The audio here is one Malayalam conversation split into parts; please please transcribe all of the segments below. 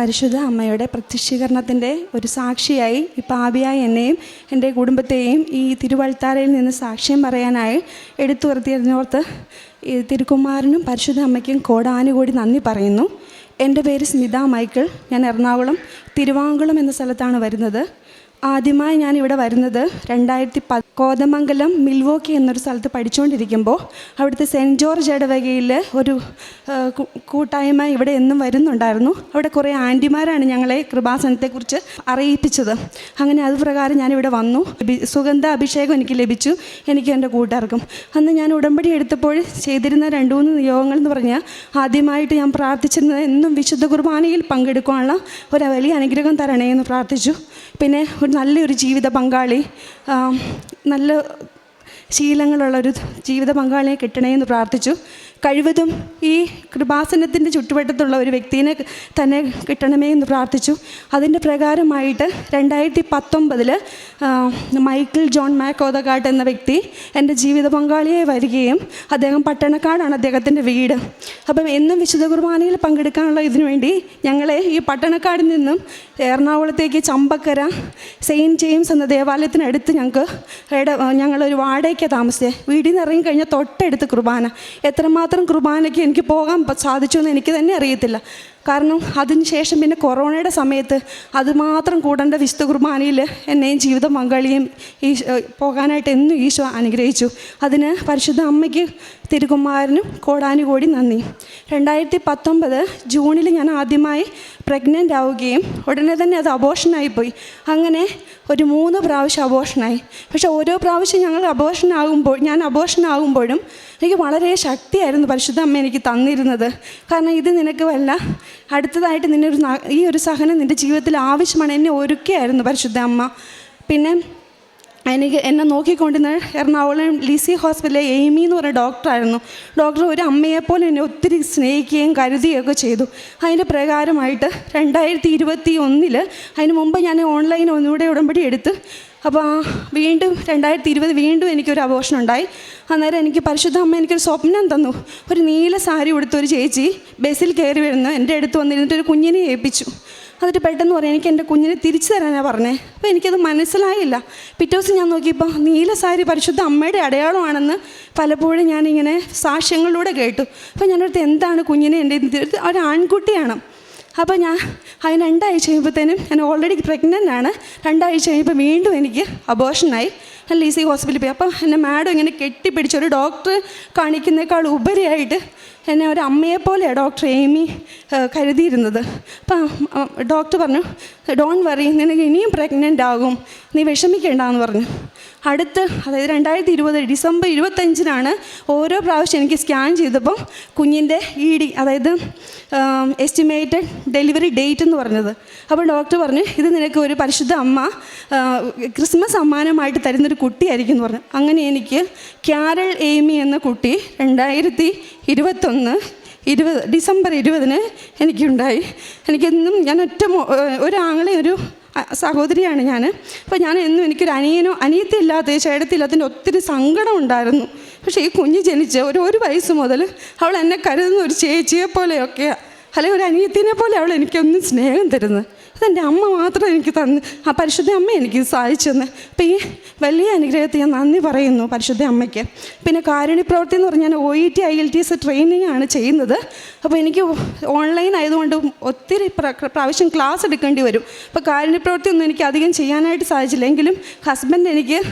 പരിശുദ്ധ അമ്മയുടെ പ്രത്യക്ഷീകരണത്തിന്റെ ഒരു സാക്ഷിയായി ഈ പാപിയായി എന്നെയും എന്റെ കുടുംബത്തെയും ഈ തിരുവൾത്താരയിൽ നിന്ന് സാക്ഷ്യം പറയാനായി എടുത്തു വരുത്തിയതിനോർത്ത് ഈ തിരുക്കുമാരനും പരിശുദ്ധ അമ്മയ്ക്കും കോടാനുകൂടി നന്ദി പറയുന്നു. എന്റെ പേര് സ്മിത മൈക്കിൾ. ഞാൻ എറണാകുളം തിരുവാങ്കുളം എന്ന സ്ഥലത്താണ് വരുന്നത്. ആദ്യമായി ഞാൻ ഇവിടെ വരുന്നത് രണ്ടായിരത്തി പ കോതമംഗലം മിൽവോക്കി എന്നൊരു സ്ഥലത്ത് പഠിച്ചുകൊണ്ടിരിക്കുമ്പോൾ അവിടുത്തെ സെന്റ് ജോർജ് ഇടവകയിൽ ഒരു കൂട്ടായ്മ ഇവിടെ എന്നും വരുന്നുണ്ടായിരുന്നു. അവിടെ കുറേ ആന്റിമാരാണ് ഞങ്ങളെ കൃപാസനത്തെക്കുറിച്ച് അറിയിപ്പിച്ചത്. അങ്ങനെ അത് പ്രകാരം ഞാനിവിടെ വന്നു. സുഗന്ധ അഭിഷേകം എനിക്ക് ലഭിച്ചു. എനിക്ക് എന്റെ കൂട്ടുകാർക്കും. അന്ന് ഞാൻ ഉടമ്പടി എടുത്തപ്പോൾ ചെയ്തിരുന്ന രണ്ട് മൂന്ന് നിയോഗങ്ങൾ എന്ന് പറഞ്ഞാൽ ആദ്യമായിട്ട് ഞാൻ പ്രാർത്ഥിച്ചിരുന്നത് എന്നും വിശുദ്ധ കുർബാനയിൽ പങ്കെടുക്കാനുള്ള ഒരു വലിയ അനുഗ്രഹം തരണേ എന്ന് പ്രാർത്ഥിച്ചു. പിന്നെ നല്ലൊരു ജീവിത പങ്കാളി നല്ല ശീലങ്ങളുള്ളൊരു ജീവിത പങ്കാളിയെ കിട്ടണേ എന്ന് പ്രാർത്ഥിച്ചു. കഴിവതും ഈ കൃപാസനത്തിന്റെ ചുറ്റുവട്ടത്തുള്ള ഒരു വ്യക്തിനെ തന്നെ കിട്ടണമേ എന്ന് പ്രാർത്ഥിച്ചു. അതിന്റെ പ്രകാരമായിട്ട് രണ്ടായിരത്തി പത്തൊമ്പതിൽ മൈക്കിൾ ജോൺ മാക്കോതകാട്ട് എന്ന വ്യക്തി എന്റെ ജീവിത പങ്കാളിയെ വരികയും അദ്ദേഹം പട്ടണക്കാടാണ് അദ്ദേഹത്തിന്റെ വീട്. അപ്പം എന്നും വിശുദ്ധ കുർബാനയിൽ പങ്കെടുക്കാനുള്ള ഇതിനു വേണ്ടി ഞങ്ങളെ ഈ പട്ടണക്കാടിൽ നിന്നും എറണാകുളത്തേക്ക് ചമ്പക്കര സെയിന്റ് ജെയിംസ് എന്ന ദേവാലയത്തിനടുത്ത് ഞങ്ങൾക്ക് ഞങ്ങളൊരു വാടകയ്ക്ക് താമസിച്ചത് വീട്ടിൽ നിന്ന് ഇറങ്ങി കഴിഞ്ഞാൽ തൊട്ടടുത്ത് കുർബാന. എത്രമാത്രം കുർബാനയ്ക്ക് എനിക്ക് പോകാൻ സാധിച്ചു എന്ന് എനിക്ക് തന്നെ അറിയത്തില്ല. കാരണം അതിന് ശേഷം പിന്നെ കൊറോണയുടെ സമയത്ത് അതുമാത്രം കൂടേണ്ട വിശുദ്ധ കുർബാനയിൽ എന്നെയും ജീവിത പങ്കാളിയും ഈ പോകാനായിട്ട് എന്നും ഈശോ അനുഗ്രഹിച്ചു. അതിന് പരിശുദ്ധ അമ്മയ്ക്ക് തിരുകുമാരനും കോടാനുകോടി നന്ദി. രണ്ടായിരത്തി പത്തൊമ്പത് ജൂണിൽ ഞാൻ ആദ്യമായി പ്രഗ്നന്റ് ആവുകയും ഉടനെ തന്നെ അത് അബോഷനായി പോയി. അങ്ങനെ ഒരു മൂന്ന് പ്രാവശ്യം അബോഷനായി പക്ഷേ ഓരോ പ്രാവശ്യം ഞങ്ങൾ അബോഷനാകുമ്പോൾ ഞാൻ അബോഷനാകുമ്പോഴും എനിക്ക് വളരെ ശക്തിയായിരുന്നു പരിശുദ്ധ അമ്മ എനിക്ക് തന്നിരുന്നത്. കാരണം ഇത് നിനക്ക് വല്ല അടുത്തതായിട്ട് നിന്നെ ഒരു ഈ ഒരു സഹനം നിന്റെ ജീവിതത്തിൽ ആവശ്യമാണ്. എന്നെ ഒരുക്കുകയായിരുന്നു പരിശുദ്ധ അമ്മ. പിന്നെ എനിക്ക് എന്നെ നോക്കിക്കൊണ്ടിരുന്ന എറണാകുളം ലിസി ഹോസ്പിറ്റലിലെ എയ്മി എന്ന് പറഞ്ഞ ഡോക്ടറായിരുന്നു. ഡോക്ടർ ഒരു അമ്മയെപ്പോലെ എന്നെ ഒത്തിരി സ്നേഹിക്കുകയും കരുതുകയൊക്കെ ചെയ്തു. അതിന്റെ പ്രകാരമായിട്ട് രണ്ടായിരത്തി ഇരുപത്തി ഒന്നിൽ അതിന് മുമ്പ് ഞാൻ ഓൺലൈൻ ഒന്നുകൂടെ ഉടമ്പടി എടുത്ത് അപ്പോൾ ആ വീണ്ടും രണ്ടായിരത്തി ഇരുപത് വീണ്ടും എനിക്കൊരു അബോഷൻ ഉണ്ടായി. അന്നേരം എനിക്ക് പരിശുദ്ധ അമ്മ എനിക്കൊരു സ്വപ്നം തന്നു. ഒരു നീല സാരി ഉടുത്ത ഒരു ചേച്ചി ബസ്സിൽ കയറി വരുന്നു എന്റെ അടുത്ത് വന്നിരുന്നിട്ട് ഒരു കുഞ്ഞിനെ ഏൽപ്പിച്ചു. എന്നിട്ട് പെട്ടെന്ന് പറയാം എനിക്ക് എന്റെ കുഞ്ഞിനെ തിരിച്ചു തരാനാണ് പറഞ്ഞത് അപ്പോൾ എനിക്കത് മനസ്സിലായില്ല. പിറ്റേ ദിവസം ഞാൻ നോക്കിയപ്പോൾ നീല സാരി പരിശുദ്ധ അമ്മയുടെ അടയാളമാണെന്ന് പലപ്പോഴും ഞാനിങ്ങനെ സാക്ഷ്യങ്ങളിലൂടെ കേട്ടു. അപ്പോൾ ഞാനടുത്ത് എന്താണ് കുഞ്ഞിനെ എന്റെ ഒരു ആൺകുട്ടിയാണ്? അപ്പോൾ ഞാൻ അതിന് രണ്ടാഴ്ച കഴിയുമ്പോഴത്തേനും ഞാൻ ഓൾറെഡി പ്രഗ്നന്റ് ആണ്. രണ്ടാഴ്ച കഴിയുമ്പോൾ വീണ്ടും എനിക്ക് അബോഷനായി ഞാൻ ലീസി ഹോസ്പിറ്റലിൽ പോയി. അപ്പം എന്നെ മാഡം ഇങ്ങനെ കെട്ടിപ്പിടിച്ച് ഒരു ഡോക്ടർ കാണിക്കുന്നേക്കാൾ ഉപരിയായിട്ട് എന്നെ ഒരു അമ്മയെപ്പോലെയാണ് ഡോക്ടർ എയ്മി കരുതിയിരുന്നത്. അപ്പം ഡോക്ടർ പറഞ്ഞു ഡോൺ വറി നിനക്ക് ഇനിയും പ്രഗ്നന്റ് ആകും. നീ വിഷമിക്കേണ്ടെന്ന് പറഞ്ഞു. അടുത്ത് അതായത് രണ്ടായിരത്തി ഇരുപത് ഡിസംബർ ഇരുപത്തഞ്ചിനാണ് ഓരോ പ്രാവശ്യം എനിക്ക് സ്കാൻ ചെയ്തപ്പം കുഞ്ഞിന്റെ ഇ ഡി അതായത് എസ്റ്റിമേറ്റഡ് ഡെലിവറി ഡേറ്റ് എന്ന് പറഞ്ഞത്. അപ്പോൾ ഡോക്ടർ പറഞ്ഞു ഇത് നിനക്ക് ഒരു പരിശുദ്ധ അമ്മ ക്രിസ്മസ് സമ്മാനമായിട്ട് തരുന്നൊരു കുട്ടിയായിരിക്കും എന്ന് പറഞ്ഞു. അങ്ങനെ എനിക്ക് ക്യാരൽ എയ്മി എന്ന കുട്ടി രണ്ടായിരത്തി ഇരുപത്തൊന്ന് ഇരുപത് ഡിസംബർ ഇരുപതിന് എനിക്കുണ്ടായി. എനിക്കെന്നും ഞാൻ ഒറ്റ ഒരാങ്ങളെ ഒരു സഹോദരിയാണ് ഞാൻ അപ്പോൾ ഞാൻ എന്നും എനിക്കൊരു അനിയനോ അനിയത്തില്ലാത്ത ചേട്ടത്തില്ലാത്തതിന്റെ ഒത്തിരി സങ്കടം ഉണ്ടായിരുന്നു. പക്ഷേ ഈ കുഞ്ഞ് ജനിച്ച ഒരു ഒരു വയസ്സ് മുതൽ അവൾ എന്നെ കരുതുന്ന ഒരു ചേച്ചിയെ പോലെയൊക്കെയാണ് അല്ലെങ്കിൽ ഒരു അനിയത്തിനെ പോലെ അവൾ എനിക്കൊന്നും സ്നേഹം തരുന്നത്. അതെന്റെ അമ്മ മാത്രം എനിക്ക് തന്ന്. ആ പരിശുദ്ധ അമ്മ എനിക്ക് സഹായിച്ചെന്ന്. അപ്പം ഈ വലിയ അനുഗ്രഹത്തെ ഞാൻ നന്ദി പറയുന്നു പരിശുദ്ധ അമ്മയ്ക്ക്. പിന്നെ കാരുണ്യ പ്രവൃത്തി എന്ന് പറഞ്ഞാൽ O E T I L T S training ആണ് ചെയ്യുന്നത്. അപ്പോൾ എനിക്ക് ഓൺലൈൻ ആയതുകൊണ്ട് ഒത്തിരി പ്ര- പ്രാവശ്യം ക്ലാസ് എടുക്കേണ്ടി വരും. അപ്പോൾ കാരുണ്യ പ്രവൃത്തി ഒന്നും എനിക്ക് അധികം ചെയ്യാനായിട്ട് സാധിച്ചില്ല. എങ്കിലും ഹസ്ബൻഡ് എനിക്ക്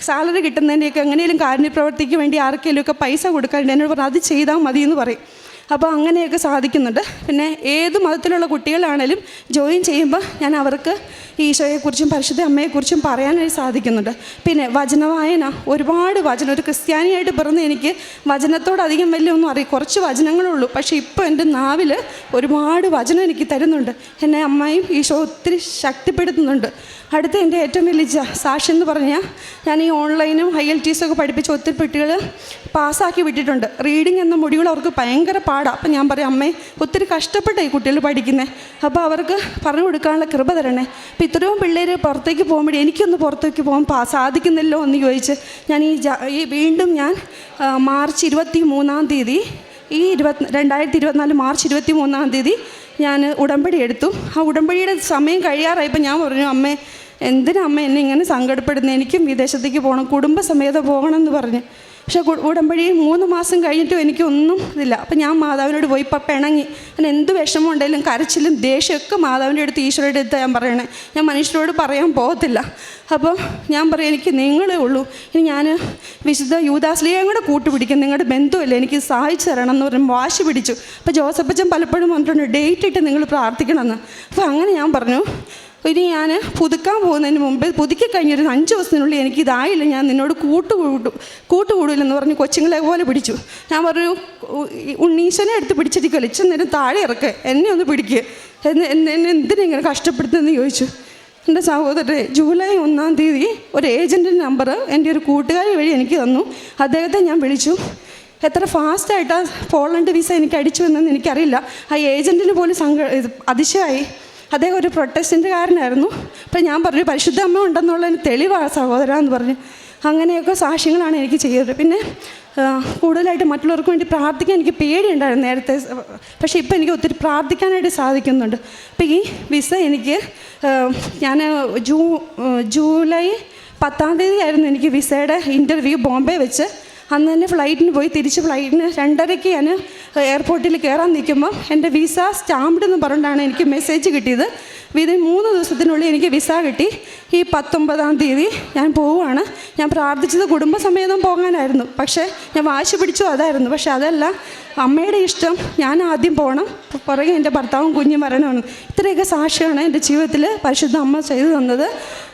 സാലറി കിട്ടുന്നതിന്റെയൊക്കെ എങ്ങനെയും കാരുണ്യ പ്രവൃത്തിക്ക് വേണ്ടി ആർക്കെങ്കിലും ഒക്കെ പൈസ കൊടുക്കാറുണ്ട് എന്നോട് പറഞ്ഞു അത് ചെയ്താൽ മതി എന്ന് പറയും. അപ്പോൾ അങ്ങനെയൊക്കെ സാധിക്കുന്നുണ്ട്. പിന്നെ ഏത് മതത്തിലുള്ള കുട്ടികളാണേലും ജോയിൻ ചെയ്യുമ്പോൾ ഞാൻ അവർക്ക് ഈശോയെക്കുറിച്ചും പരിശുദ്ധ അമ്മയെക്കുറിച്ചും പറയാനായി സാധിക്കുന്നുണ്ട്. പിന്നെ വചനവായന ഒരുപാട് വചനം ഒരു ക്രിസ്ത്യാനിയായിട്ട് പിറന്ന് എനിക്ക് വചനത്തോടധികം വലിയ ഒന്നും അറിയാം കുറച്ച് വചനങ്ങളേ ഉള്ളൂ. പക്ഷേ ഇപ്പോൾ എന്റെ നാവിൽ ഒരുപാട് വചനം എനിക്ക് തരുന്നുണ്ട്. എന്നെ അമ്മയും ഈശോ ഒത്തിരി ശക്തിപ്പെടുത്തുന്നുണ്ട്. അടുത്ത എന്റെ ഏറ്റവും വലിയ സാക്ഷി എന്ന് പറഞ്ഞാൽ ഞാൻ ഈ ഓൺലൈനും ഐ എൽ ടി എസ് ഒക്കെ പഠിപ്പിച്ച ഒത്തിരി കുട്ടികൾ പാസ്സാക്കി വിട്ടിട്ടുണ്ട്. റീഡിംഗ് എന്ന മൊഡ്യൂൾ അവർക്ക് ഭയങ്കര പാടാണ് അപ്പം ഞാൻ പറയും അമ്മേ ഒത്തിരി കഷ്ടപ്പെട്ട ഈ കുട്ടികൾ പഠിക്കുന്നത് അപ്പോൾ അവർക്ക് പറഞ്ഞു കൊടുക്കാനുള്ള കൃപ തരണേ. അപ്പം ഇത്രയും പിള്ളേർ പുറത്തേക്ക് പോകുമ്പോഴേ എനിക്കൊന്ന് പുറത്തേക്ക് പോകാൻ സാധിക്കുന്നില്ലോ എന്ന് ചോദിച്ച് ഞാൻ ഈ ഈ വീണ്ടും ഞാൻ മാർച്ച് ഇരുപത്തി മൂന്നാം തീയതി ഈ ഇരുപത്തി രണ്ടായിരത്തി ഇരുപത്തിനാല് മാർച്ച് ഇരുപത്തി മൂന്നാം തീയതി ഞാൻ ഉടമ്പടി എടുത്തു. ആ ഉടമ്പടിയുടെ സമയം കഴിയാറായപ്പോൾ ഞാൻ പറഞ്ഞു അമ്മേ എന്തിനാ അമ്മ എന്നെ ഇങ്ങനെ സങ്കടപ്പെടുന്നത് എനിക്കും വിദേശത്തേക്ക് പോകണം കുടുംബസമേതം പോകണം എന്ന് പറഞ്ഞ്. പക്ഷേ ഉടമ്പടി മൂന്ന് മാസം കഴിഞ്ഞിട്ടും എനിക്കൊന്നും ഇതില്ല. അപ്പം ഞാൻ മാതാവിനോട് പോയി ഇപ്പം പിണങ്ങി. അങ്ങനെ എന്ത് വിഷമം ഉണ്ടെങ്കിലും കരച്ചിലും ദേഷ്യമൊക്കെ മാതാവിന്റെ അടുത്ത് ഈശ്വരയുടെ അടുത്ത് ഞാൻ പറയണേ. ഞാൻ മനുഷ്യരോട് പറയാൻ പോകത്തില്ല. അപ്പോൾ ഞാൻ പറയും എനിക്ക് നിങ്ങളേ ഉള്ളൂ. ഇനി ഞാൻ വിശുദ്ധ യൂദാസ്ലിയെയും കൂടെ കൂട്ടുപിടിക്കും. നിങ്ങളുടെ ബന്ധുവല്ലേ? എനിക്ക് സഹായിച്ചു തരണം എന്ന് പറഞ്ഞ് വാശി പിടിച്ചു. അപ്പോൾ ജോസഫച്ചൻ പലപ്പോഴും പറഞ്ഞിട്ടുണ്ട് ഡേറ്റ് ഇട്ട് നിങ്ങൾ പ്രാർത്ഥിക്കണമെന്ന്. അപ്പോൾ അങ്ങനെ ഞാൻ പറഞ്ഞു. ഇനി ഞാൻ പുതുക്കാൻ പോകുന്നതിന് മുമ്പ് പുതുക്കി കഴിഞ്ഞൊരു അഞ്ച് ദിവസത്തിനുള്ളിൽ എനിക്ക് ഇതായില്ല. ഞാൻ നിന്നോട് കൂട്ടുകൂടും കൂട്ടുകൂടില്ലെന്ന് പറഞ്ഞ് കൊച്ചുങ്ങളെ പോലെ പിടിച്ചു. ഞാൻ പറഞ്ഞു ഉണ്ണീശനെ എടുത്ത് പിടിച്ചിരിക്കുമല്ലോ ഇച്ചിരി നേരം താഴെ ഇറക്ക്. എന്നെ ഒന്ന് പിടിക്കുക എന്ന് എന്നെ എന്തിനാ ഇങ്ങനെ കഷ്ടപ്പെടുത്തുന്നതെന്ന് ചോദിച്ചു. എന്റെ സഹോദരരെ ജൂലൈ ഒന്നാം തീയതി ഒരു ഏജന്റിന്റെ നമ്പർ എന്റെ ഒരു കൂട്ടുകാരി വഴി എനിക്ക് തന്നു. അദ്ദേഹത്തെ ഞാൻ വിളിച്ചു. എത്ര ഫാസ്റ്റായിട്ടാണ് പോളണ്ട് വിസ എനിക്ക് അടിച്ചു വന്നതെന്ന് എനിക്കറിയില്ല. ആ ഏജന്റിന് പോലും സങ്ക അതിശയമായി. അദ്ദേഹം ഒരു പ്രൊട്ടസ്റ്റന്റുകാരനായിരുന്നു അപ്പം ഞാൻ പറഞ്ഞു പരിശുദ്ധ അമ്മ ഉണ്ടെന്നുള്ളതിന് തെളിവാണ് സഹോദര എന്ന് പറഞ്ഞു. അങ്ങനെയൊക്കെ സാക്ഷ്യങ്ങളാണ് എനിക്ക് ചെയ്തത്. പിന്നെ കൂടുതലായിട്ട് മറ്റുള്ളവർക്ക് വേണ്ടി പ്രാർത്ഥിക്കാൻ എനിക്ക് പേടിയുണ്ടായിരുന്നു നേരത്തെ. പക്ഷേ ഇപ്പം എനിക്ക് ഒത്തിരി പ്രാർത്ഥിക്കാനായിട്ട് സാധിക്കുന്നുണ്ട്. അപ്പോൾ ഈ വിസ എനിക്ക് ഞാൻ ജൂ ജൂലൈ പത്താം തീയതി ആയിരുന്നു എനിക്ക് വിസയുടെ ഇന്റർവ്യൂ ബോംബെ വെച്ച് അന്ന് തന്നെ ഫ്ലൈറ്റിന് പോയി തിരിച്ച് ഫ്ലൈറ്റിന് രണ്ടരയ്ക്ക് ഞാൻ എയർപോർട്ടിൽ കയറാൻ നിൽക്കുമ്പോൾ എന്റെ വിസ സ്റ്റാമ്പ്ഡ് എന്ന് പറഞ്ഞിട്ടാണ് എനിക്ക് മെസ്സേജ് കിട്ടിയത്. വിതിൻ മൂന്ന് ദിവസത്തിനുള്ളിൽ എനിക്ക് വിസ കിട്ടി. ഈ പത്തൊമ്പതാം തീയതി ഞാൻ പോവുകയാണ്. ഞാൻ പ്രാർത്ഥിച്ചത് കുടുംബസമേതം പോകാനായിരുന്നു. പക്ഷേ ഞാൻ വാശി പിടിച്ചു അതായിരുന്നു. പക്ഷേ അതല്ല അമ്മയുടെ ഇഷ്ടം ഞാൻ ആദ്യം പോകണം. പുറകെ എന്റെ ഭർത്താവും കുഞ്ഞും വരണമെന്ന് ഇത്രയൊക്കെ സാക്ഷിയാണ് എന്റെ ജീവിതത്തിൽ പരിശുദ്ധ അമ്മ ചെയ്തു തന്നത്.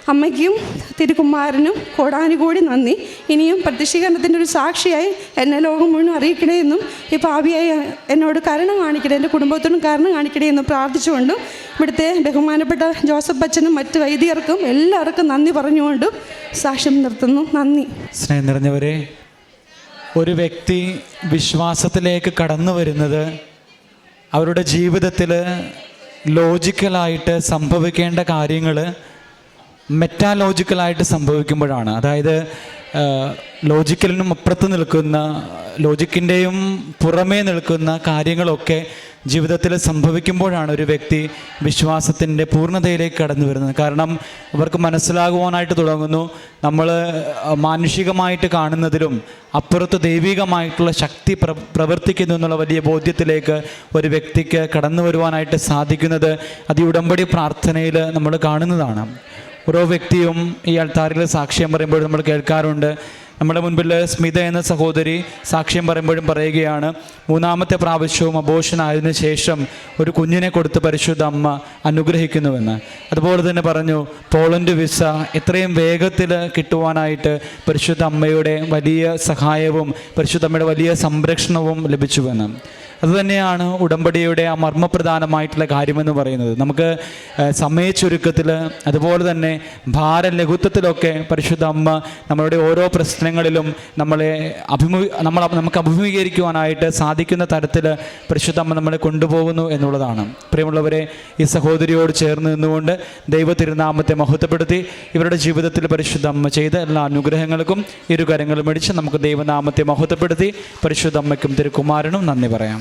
അമ്മയ്ക്കും തിരുകുമാരനും കോടാനുകൂടി നന്ദി. ഇനിയും പ്രത്യക്ഷീകരണത്തിന്റെ ഒരു സാക്ഷിയായി എന്നെ ലോകം മുഴുവൻ അറിയിക്കണേ എന്നും ഈ ഭാവിയായി എന്നോട് കരുണ കാണിക്കണേ എന്റെ കുടുംബത്തോടും കരുണ കാണിക്കണേ എന്ന് പ്രാർത്ഥിച്ചുകൊണ്ടും ഇവിടുത്തെ ബഹുമാനപ്പെട്ട ജോസഫ് അച്ഛനും മറ്റ് വൈദികർക്കും എല്ലാവർക്കും നന്ദി പറഞ്ഞുകൊണ്ടും സാക്ഷ്യം നിർത്തുന്നു. നന്ദി. സ്നേഹം നിറഞ്ഞവരെ ഒരു വ്യക്തി വിശ്വാസത്തിലേക്ക് കടന്നു വരുന്നത് അവരുടെ ജീവിതത്തിൽ ലോജിക്കലായിട്ട് സംഭവിക്കേണ്ട കാര്യങ്ങൾ മെറ്റാലോജിക്കലായിട്ട് സംഭവിക്കുമ്പോഴാണ്. അതായത് ലോജിക്കലിനും അപ്പുറത്ത് നിൽക്കുന്ന ലോജിക്കിന്റെയും പുറമേ നിൽക്കുന്ന കാര്യങ്ങളൊക്കെ ജീവിതത്തിൽ സംഭവിക്കുമ്പോഴാണ് ഒരു വ്യക്തി വിശ്വാസത്തിന്റെ പൂർണതയിലേക്ക് കടന്നു വരുന്നത്. കാരണം അവർക്ക് മനസ്സിലാകുവാനായിട്ട് തുടങ്ങുന്നു. നമ്മൾ മാനുഷികമായിട്ട് കാണുന്നതിലും അപ്പുറത്ത് ദൈവികമായിട്ടുള്ള ശക്തി പ്ര പ്രവർത്തിക്കുന്നു എന്നുള്ള വലിയ ബോധ്യത്തിലേക്ക് ഒരു വ്യക്തിക്ക് കടന്നു വരുവാനായിട്ട് സാധിക്കുന്നത്. അത് ഉടമ്പടി പ്രാർത്ഥനയിൽ നമ്മൾ കാണുന്നതാണ്. ഓരോ വ്യക്തിയും ഈ അൾത്താറിൽ സാക്ഷ്യം പറയുമ്പോൾ നമ്മൾ കേൾക്കാറുണ്ട്. നമ്മുടെ മുൻപിൽ സ്മിത എന്ന സഹോദരി സാക്ഷ്യം പറയുമ്പോഴും പറയുകയാണ് മൂന്നാമത്തെ പ്രാവശ്യവും അബോഷനായതിനു ശേഷം ഒരു കുഞ്ഞിനെ കൊടുത്ത് പരിശുദ്ധ അമ്മ അനുഗ്രഹിക്കുന്നുവെന്ന്. അതുപോലെ തന്നെ പറഞ്ഞു പോളണ്ട് വിസ എത്രയും വേഗത്തിൽ കിട്ടുവാനായിട്ട് പരിശുദ്ധ അമ്മയുടെ വലിയ സഹായവും പരിശുദ്ധ അമ്മയുടെ വലിയ സംരക്ഷണവും ലഭിച്ചുവെന്ന്. അതുതന്നെയാണ് ഉടമ്പടിയുടെ ആ മർമ്മപ്രധാനമായിട്ടുള്ള കാര്യമെന്ന് പറയുന്നത്. നമുക്ക് സമയ ചുരുക്കത്തിൽ അതുപോലെ തന്നെ ഭാരലഘുത്വത്തിലൊക്കെ പരിശുദ്ധ അമ്മ നമ്മളുടെ ഓരോ പ്രശ്നങ്ങളിലും നമ്മളെ അഭിമു നമ്മൾ നമുക്ക് അഭിമുഖീകരിക്കുവാനായിട്ട് സാധിക്കുന്ന തരത്തിൽ പരിശുദ്ധ അമ്മ നമ്മളെ കൊണ്ടുപോകുന്നു എന്നുള്ളതാണ്. പ്രിയമുള്ളവരെ ഈ സഹോദരിയോട് ചേർന്ന് നിന്നുകൊണ്ട് ദൈവ തിരുനാമത്തെ മഹത്വപ്പെടുത്തി ഇവരുടെ ജീവിതത്തിൽ പരിശുദ്ധ അമ്മ ചെയ്ത എല്ലാ അനുഗ്രഹങ്ങൾക്കും ഇരു കരങ്ങളും മേടിച്ച് നമുക്ക് ദൈവനാമത്തെ മഹത്വപ്പെടുത്തി പരിശുദ്ധ അമ്മയ്ക്കും തിരുക്കുമാരനും നന്ദി പറയാം.